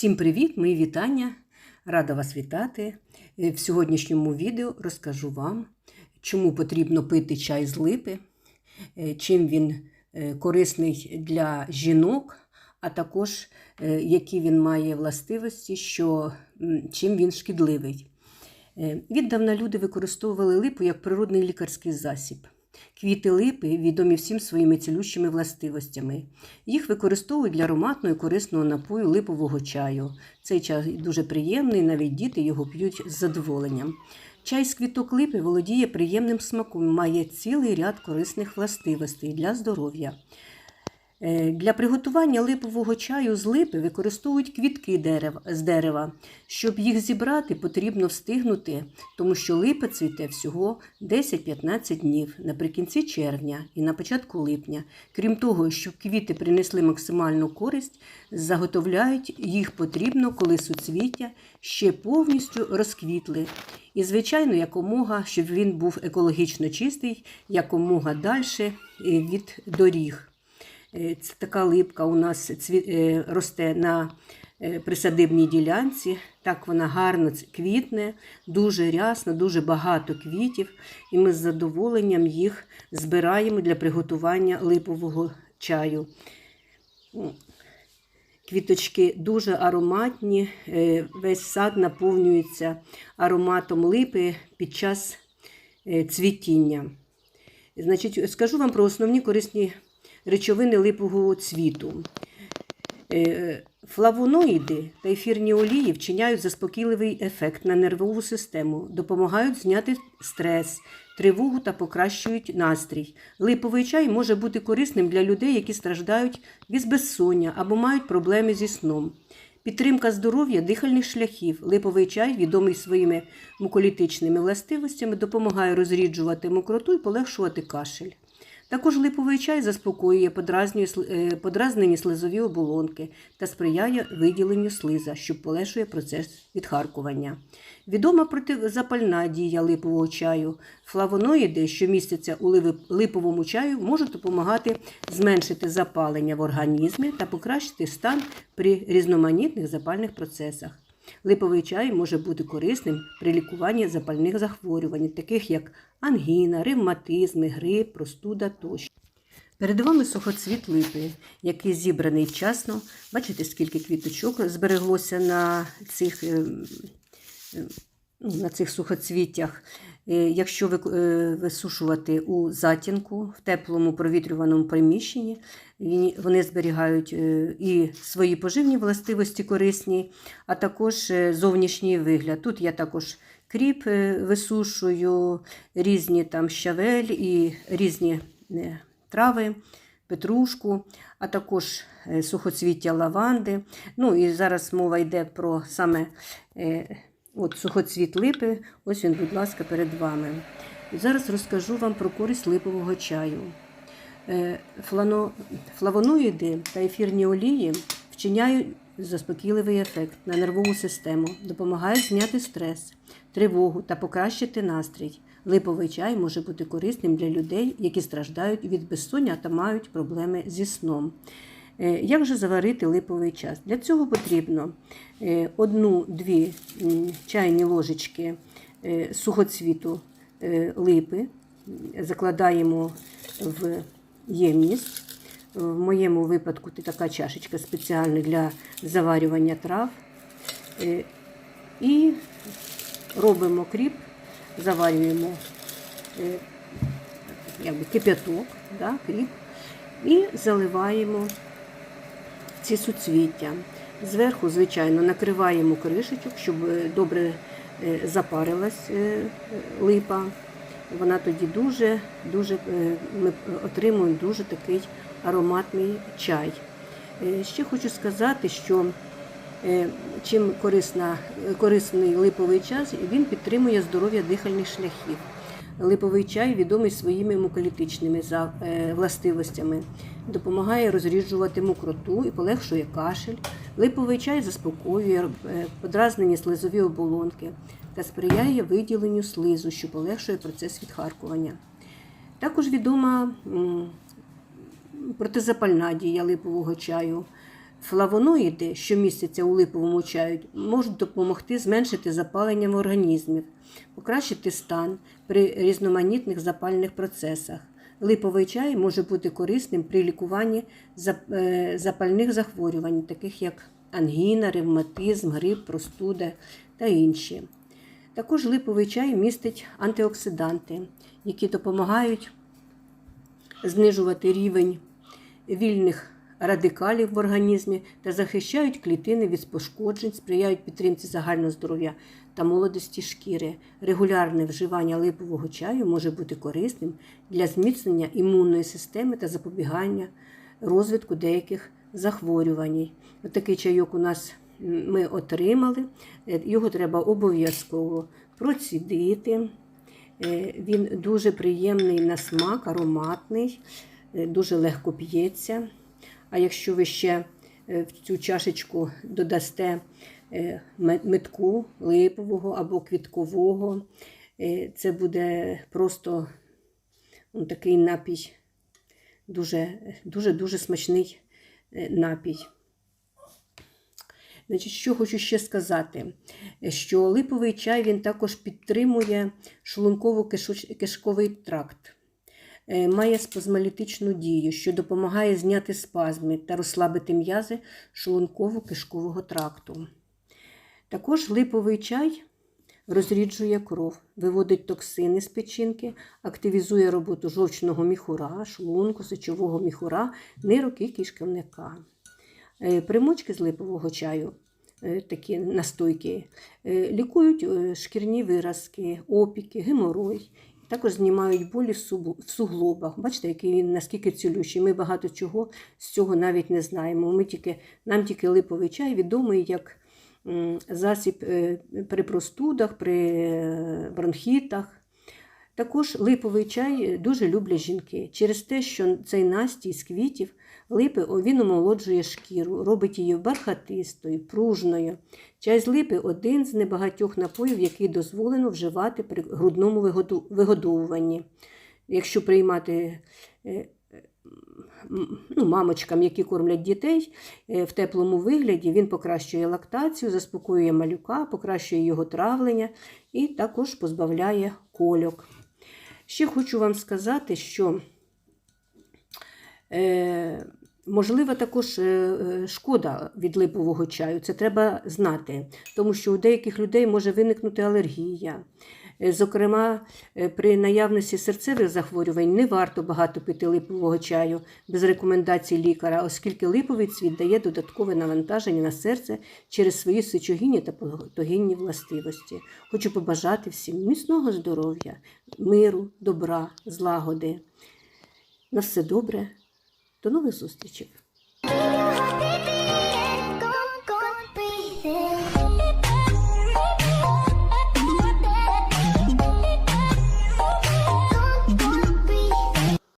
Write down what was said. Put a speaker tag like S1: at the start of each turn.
S1: Всім привіт, мої вітання! Рада вас вітати. Е, В сьогоднішньому відео розкажу вам, чому потрібно пити чай з липи, е, чим він е, корисний для жінок, а також які він має властивості, що, чим він шкідливий. Віддавна люди використовували липу як природний лікарський засіб. Квіти липи відомі всім своїми цілющими властивостями. Їх використовують для ароматного і корисного напою липового чаю. Цей чай дуже приємний, навіть діти його п'ють з задоволенням. Чай з квіток липи володіє приємним смаком, має цілий ряд корисних властивостей для здоров'я. Е, Для приготування липового чаю з липи використовують квітки дерев, з дерева. Щоб їх зібрати, потрібно встигнути, тому що липа цвіте всього 10-15 днів наприкінці червня і на початку липня. Крім того, щоб квіти принесли максимальну користь, заготовляють їх потрібно, коли суцвіття ще повністю розквітли. І, звичайно, якомога, щоб він був екологічно чистий, якомога далі від доріг. Е, така липка у нас е, росте на е, присадибній ділянці. Так вона гарно квітне, дуже рясно, дуже багато квітів. І ми з задоволенням їх збираємо для приготування липового чаю. Квіточки дуже ароматні, весь сад наповнюється ароматом липи під час цвітіння. Значить, скажу вам про основні корисні речовини липового цвіту. Е, Флавоноїди та ефірні олії вчиняють заспокійливий ефект на нервову систему, допомагають зняти стрес, тривогу та покращують настрій. Липовий чай може бути корисним для людей, які страждають від безсоння або мають проблеми зі сном. Підтримка здоров'я дихальних шляхів. Липовий чай, відомий своїми муколітичними властивостями, допомагає розріджувати мокроту і полегшувати кашель. Також липовий чай заспокоює е, подразнені слизові оболонки та сприяє виділенню слиза, що полегшує процес відхаркування. Відома протизапальна дія липового чаю. Флавоноїди, що містяться у липовому чаю, можуть допомагати зменшити запалення в організмі та покращити стан при різноманітних запальних процесах. Липовий чай може бути корисним при лікуванні запальних захворювань, таких як ангіна, ревматизми, грип, простуда тощо. Перед вами сухоцвіт липи, який зібраний вчасно. Бачите, скільки квіточок збереглося на цих, е, е, ну, на цих сухоцвіттях. Е, Якщо е, висушувати у затінку, в теплому провітрюваному приміщенні, вони зберігають е, і свої поживні властивості корисні, а також зовнішній вигляд. Тут я також кріп висушую, різні там щавель і різні трави, петрушку, а також сухоцвіття лаванди. Ну і зараз мова йде про саме от сухоцвіт липи. Ось він, будь ласка, перед вами. І зараз розкажу вам про користь липового чаю. Е, Флано... Флавоноїди та ефірні олії вчиняють заспокійливий ефект на нервову систему, допомагають зняти стрес, тривогу та покращити настрій. Липовий чай може бути корисним для людей, які страждають від безсоння та мають проблеми зі сном. Е, Як же заварити липовий чай? Для цього потрібно е, одну-дві м, чайні ложечки е, сухоцвіту е, липи, закладаємо в ємність. В моєму випадку така чашечка спеціальна для заварювання трав. Е, І робимо кріп, заварюємо е, якби кип'яток, да, кріп, і заливаємо ці суцвіття. Зверху, звичайно, накриваємо кришечок, щоб е, добре е, запарилась е, липа. Вона тоді дуже, дуже ми отримуємо дуже такий ароматний чай. Ще хочу сказати, що чим корисна, корисний липовий чай, він підтримує здоров'я дихальних шляхів. Липовий чай відомий своїми муколітичними е, властивостями, допомагає розріджувати мокроту і полегшує кашель. Липовий чай заспокоює е, подразнені слизові оболонки та сприяє виділенню слизу, що полегшує процес відхаркування. Також відома протизапальна дія липового чаю. Флавоноїди, що містяться у липовому чаю, можуть допомогти зменшити запалення в організмі, покращити стан при різноманітних запальних процесах. Липовий чай може бути корисним при лікуванні е, запальних захворювань, таких як ангіна, ревматизм, грип, простуда та інші. Також липовий чай містить антиоксиданти, які допомагають знижувати рівень вільних радикалів в організмі та захищають клітини від пошкоджень, сприяють підтримці загального здоров'я та молодості шкіри. Регулярне вживання липового чаю може бути корисним для зміцнення імунної системи та запобігання розвитку деяких захворювань. Отакий чайок у нас ми отримали. Е, Його треба обов'язково процідити. Е, Він дуже приємний на смак, ароматний, е, дуже легко п'ється. А якщо ви ще в цю чашечку додасте метку липового або квіткового, е, це буде просто ну, такий напій, дуже, дуже, дуже смачний е, напій. Значить, що хочу ще сказати, що липовий чай він також підтримує шлунково-кишковий тракт, Е, має спазмолітичну дію, що допомагає зняти спазми та розслабити м'язи шлунково-кишкового тракту. Також липовий чай розріджує кров, виводить токсини з печінки, активізує роботу жовчного міхура, шлунку, сечового міхура, нирок і кишківника. Е, Примочки з липового чаю, е, такі настойки, е, лікують шкірні виразки, опіки, геморой. Також знімають болі в суглобах. Бачите, який він наскільки цілющий. Ми багато чого з цього навіть не знаємо. Ми тільки, нам тільки липовий чай відомий як засіб е, при простудах, при е, бронхітах. Також липовий чай дуже люблять жінки через те, що цей настій з квітів липи він омолоджує шкіру, робить її бархатистою, пружною. Чай з липи один з небагатьох напоїв, який дозволено вживати при грудному вигодовуванні. Якщо приймати е, ну, мамочкам, які кормлять дітей е, в теплому вигляді, він покращує лактацію, заспокоює малюка, покращує його травлення і також позбавляє кольок. Ще хочу вам сказати, що е, можлива також е, е, шкода від липового чаю. Це треба знати, тому що у деяких людей може виникнути алергія. Е, Зокрема, е, при наявності серцевих захворювань не варто багато пити липового чаю без рекомендацій лікаря, оскільки липовий цвіт дає додаткове навантаження на серце через свої сечогінні та патогінні властивості. Хочу побажати всім міцного здоров'я, миру, добра, злагоди. На все добре. До нових зустрічей!